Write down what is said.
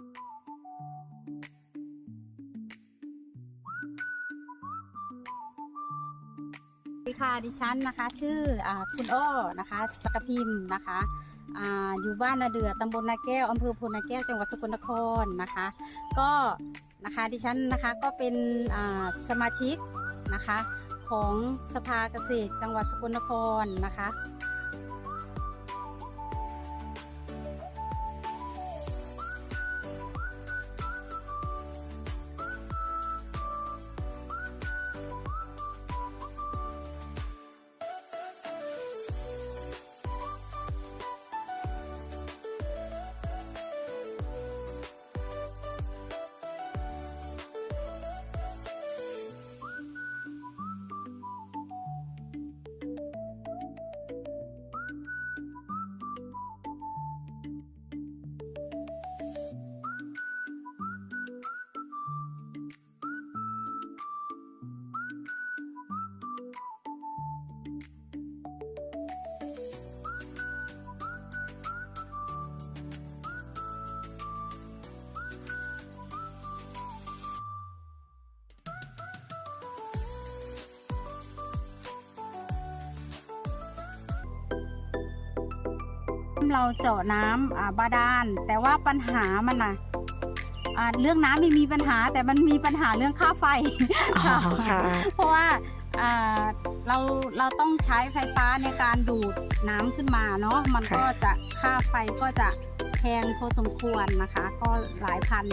สวัสดีค่ะดิฉันนะคะ ชื่ออคุณอ้อนะคะจักพิมนะคะออยู่บ้านนาเดือตำบลนาแก้วอำเภอพลนาแก้วจังหวัดสกลนครนะคะ ก็นะคะดิฉันนะคะก็เป็นสมาชิกนะคะของสภาเกษตรจังหวัดสกลนครนะคะ เราเจาะน้ำอ่าบาดาล แต่ว่าปัญหามันนะอ่าเรื่องน้ำไม่มีปัญหา แต่มันมีปัญหาเรื่องค่าไฟอ๋อค่ะเพราะว่าอ่าเราเราต้องใช้ไฟฟ้าในการดูดน้ำขึ้นมาเนาะมันก็จะค่าไฟก็จะแพงพอสมควรนะคะ ก็หลายพัน